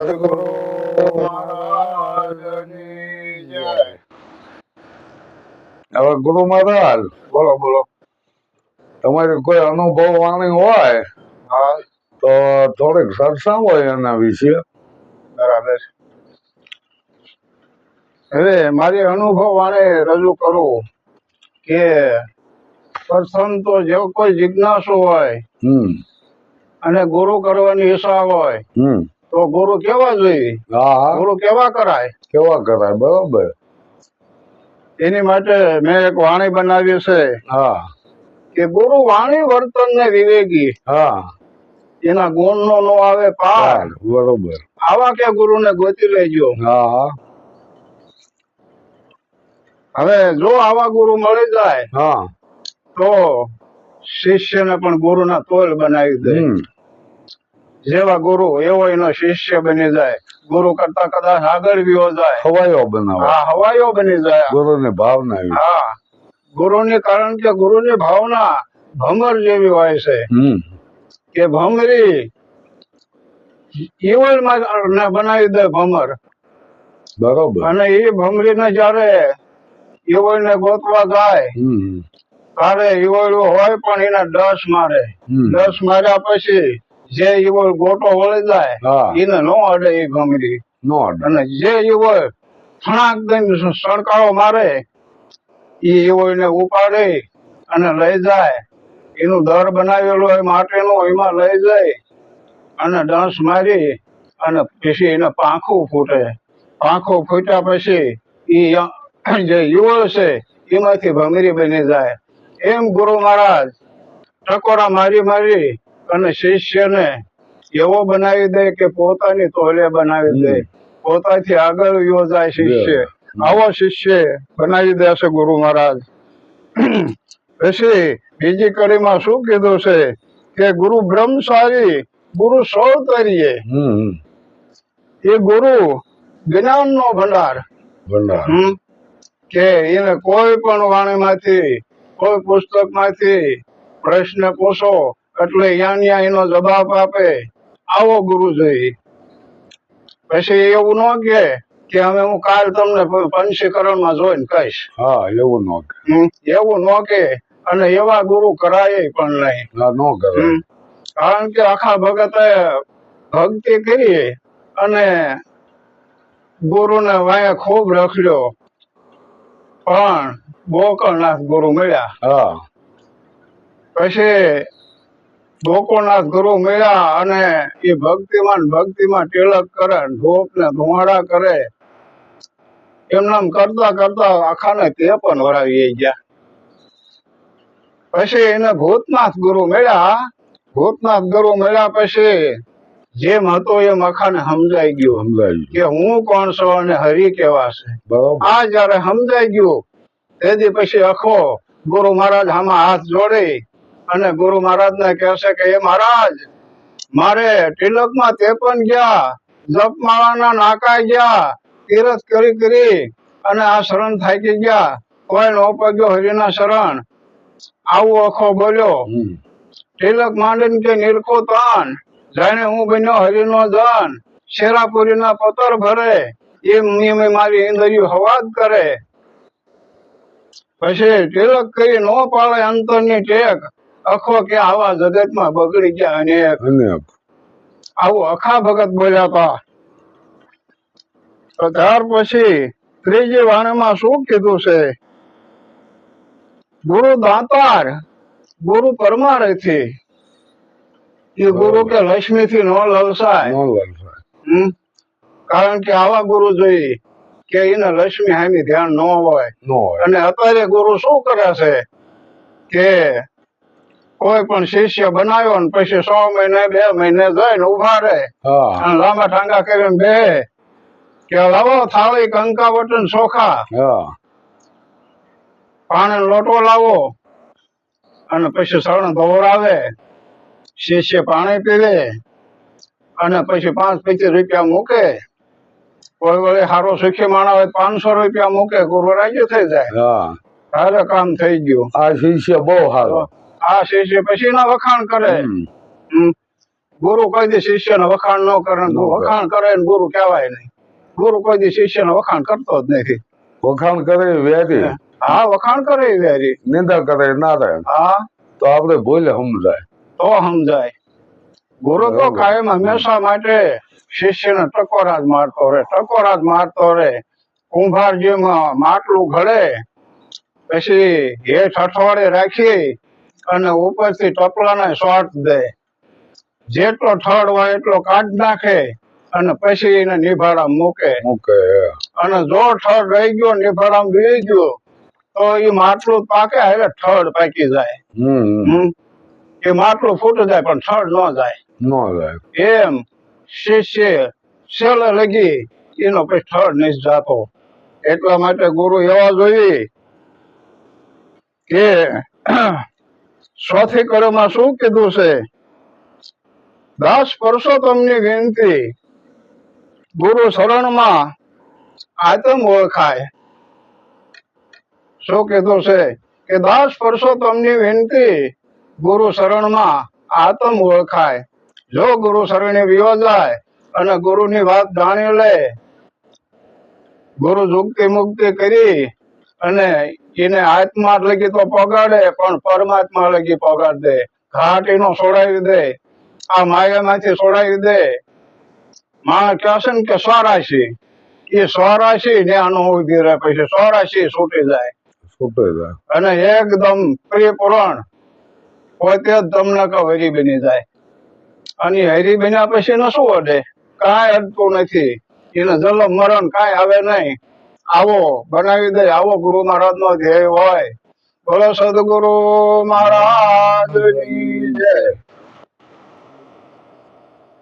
હવે ગુરુ મહારાજ બોલો બોલો. તમારે કોઈ અનુભવ વાણી હોય તો થોડીક સરસા હોય એના વિશે. બરાબર. હવે મારી અનુભવ વાણે રજૂ કરું કે પ્રથમ તો જો કોઈ જિજ્ઞાસુ હોય અને ગુરુ કરવાની ઈચ્છા હોય તો ગુરુ કેવા જોઈએ? હા. ગુરુ કેવા કરાય? કેવા કરાય? બરોબર. એની માટે મેં એક વાણી બનાવી છે હા. કે ગુરુ વાણી વર્તન ને વિવેકી. હા. એના ગુણ નો નો આવે પાર. બરોબર. આવા કે ગુરુ ને ગોતી લેજો. હા. હા હવે જો આવા ગુરુ મળી જાય હા. તો શિષ્યને પણ ગુરુના તોલ બનાવી દે. જેવા ગુરુ એવો એનો શિષ્ય બની જાય. ગુરુ કરતા કદાચ આગળ વિયો જાય. હવાયો બનાવો. હા હવાયો બની જાય. ગુરુની ભાવના. હા. ગુરુની કારણ કે ગુરુની ભાવના ભમર જેવી હોય છે. કે ભમરી ઈવલમાં બનાવી દે ભમર બરોબર. અને એ ભમરીને જયારે ઈવલ ને ગોતવા જાય ત્યારે ઈવલ હોય પણ એના ડસ મારે. દસ માર્યા પછી જે ઈવળ ગોટો વળી જાય એને નો અડે એ ભમરી નો અડે. અને જે ઈવળ થણાક દઈને સણકારો મારે એ એને ઉપાડે અને લઈ જાય. એનું દર બનાવેલું હોય માટેનું એમાં લઈ જાય અને ડંસ મારી અને પછી એને પાંખું ફૂટે. પાંખું ફૂટ્યા પછી એ જે યુવળ છે એમાંથી ભમરી બની જાય. એમ ગુરુ મહારાજ ટકોરા મારી મારી અને શિષ્યને એવો બનાવી દે કે પોતાની તોલે બનાવી દે. પોતાથી આગળ યોજાય શિષ્ય. આવો શિષ્ય બનાવી દેશે ગુરુ મહારાજ. પછી બીજી કડીમાં શું કીધું છે કે ગુરુ બ્રહ્મચારી ગુરુ સૌતરીએ. એ ગુરુ જ્ઞાન નો ભંડાર. ભંડાર કે એને કોઈ પણ વાણી માંથી કોઈ પુસ્તકમાંથી પ્રશ્ન પૂછો એટલે યાન્યા એનો જવાબ આપે. આવો ગુરુ જોઈએ પછી એવું ન કે કે અમે હું કાલ તમને પંચીકરણમાં જોઈને કહીશ. હા એવું ન કે. એવું ન કે અને એવા ગુરુ કરાય પણ નહીં. ન કરે કારણ કે આખા ભગતે ભક્તિ કરી અને ગુરુને વાયા ખૂબ રખડ્યો. પણ ગોકળનાથ ગુરુ મળ્યા. હા. પછી ગોકુળનાથ ગુરુ મળ્યા અને એ ભક્તિમાં ભક્તિમાં ટેલક કરે ને ને ધુમાડા કરે. એમનામ કરતા કરતા આખાને તે પણ વરાવી ગયા. પછી એને ભૂતનાથ ગુરુ મળ્યા. ભૂતનાથ ગુરુ મળ્યા પછી જેમ હતો એમ આખાને સમજાઈ ગયું. સમજાય કે હું કોણ છું અને હરિ કેવા છે? આ જયારે સમજાઈ ગયું તેથી પછી અખો ગુરુ મહારાજ આમાં હાથ જોડી અને ગુરુ મહારાજ ને કહેશે કે એ મહારાજ મારે તિલકમાં તે પણ ગયા જપમાળાના નાકા ગયા તીરથ કરી કરી અને આ શરણ થાકી ગયા. કોઈ નો પગ્યો હરિના શરણ. આવું અખો બોલ્યો. તિલક માંડીને કે નિરખો તાન જાણે હું બન્યો હરિનો શેરાપુરી શેરાપુરીના પતર ભરે એમ નિયમે મારી ઇન્દ્રિયો હવાજ કરે. પછી તિલક કરી નો પાળે અંતરની ટેક. અખો કે આવા જગતમાં બગડી ગયા અનેક અનેક આવું અખા ભગત બોલ્યા તો ત્યાર પછી ત્રીજી વાણીમાં શું કીધું છે? ગુરુ દાતાર ગુરુ પરમારેથી. એ ગુરુ કે લક્ષ્મી થી નો લલસાય? કારણ કે આવા ગુરુ જોઈએ કે એને લક્ષ્મી હામી ધ્યાન ન હોય. નો હોય. અને અત્યારે ગુરુ શું કરે છે? કે કોઈ પણ શિષ્ય બનાવ્યો ને પછી સો મહિને બે મહિને જઈને ઊભા રહે. અને લાંબા ટાંગા કરીને બે કે લાવો થાળી કંકા વટન ચોખા પાણી લોટો લાવો અને પછી શરણ ભવર આવે. શિષ્ય પાણી પીવે અને પછી પાંચ પચીસ રૂપિયા મૂકે. કોઈ વળી સારો સુખી માણસ હોય પાંચસો રૂપિયા મૂકે ગુરુ રાજી થઈ જાય. હા. તારે કામ થઈ ગયું. આ શિષ્ય બહુ સારો આ શિષ્ય પછી ના વખાણ કરે. ગુરુ કોઈ દી વખાણ ન કરે ને ન કરે. વખાણ કરે ને ગુરુ કહેવાય નહીં. ગુરુ કોઈ દી શિષ્યને વખાણ કરતો જ નથી. વખાણ કરે વેરી હા. વખાણ કરે વેરી નિંદા કરે નારાયણ હા. તો આપણે ભૂલે સમજાય. તો સમજાય. ગુરુ તો. કાયમ હંમેશા માટે શિષ્યને ટકોરા જ મારતો રહે. ટકોરા જ મારતો રહે. કુંભાર જેમ માટલું ઘડે. પછી હેઠ અઠવાડે રાખી અને ઉપરથી ટપલાને શોર્ટ દે. જેટલો થડ હોય એટલો કાઢ નાખે અને પછી એને નિભાડા મૂકે. મૂકે અને જો થડ રહી ગયો નિભાડા બી ગયો તો એ માટલું પાકે એટલે થડ પાકી જાય. એ માટલું ફૂટી જાય પણ થડ ન જાય. નો જાય. એમ શિષ્ય છેલ્લે લગી એનો પછી થડ નહીં જાતો. એટલા માટે ગુરુ એવા જોઈએ કે ચોથી કરોમાં શું કીધું છે? દાસ પરસોત્તમની વિનંતી. ગુરુ શરણમાં આતમ ઓળખાય. શું કીધું છે? કે દાસ પરસોત્તમની વિનંતી. ગુરુ શરણમાં આતમ ઓળખાય. જો ગુરુ શરણે વિયો જાય અને ગુરુની વાત જાણી લે, ગુરુ જુક્તિ મુક્તિ કરી અને એને આત્મા લગી તો પગાડે પણ પરમાત્મા લગી પગાડ દે. ઘાટ એનો છોડાવી દે. આ માયામાંથી છોડાવી દે. માણસ કહેશે ને કે સ્વરાશી. એ સ્વરાશી ન્યાનો ઊભી રહે પછી સ્વરાશી છૂટી જાય. છૂટે જાય. અને એકદમ પરિપૂર્ણ પોતે જ તમને કહો હરી બની જાય. અને હરી બન્યા પછી ન શું અડે કાંઈ અડતું નથી. એને જલમ મરણ કાંઈ આવે નહીં. આવો બનાવી દે આવો ગુરુ મહારાજ નો ધ્યેય હોય. બોલો સદગુરુ મહારાજ જય.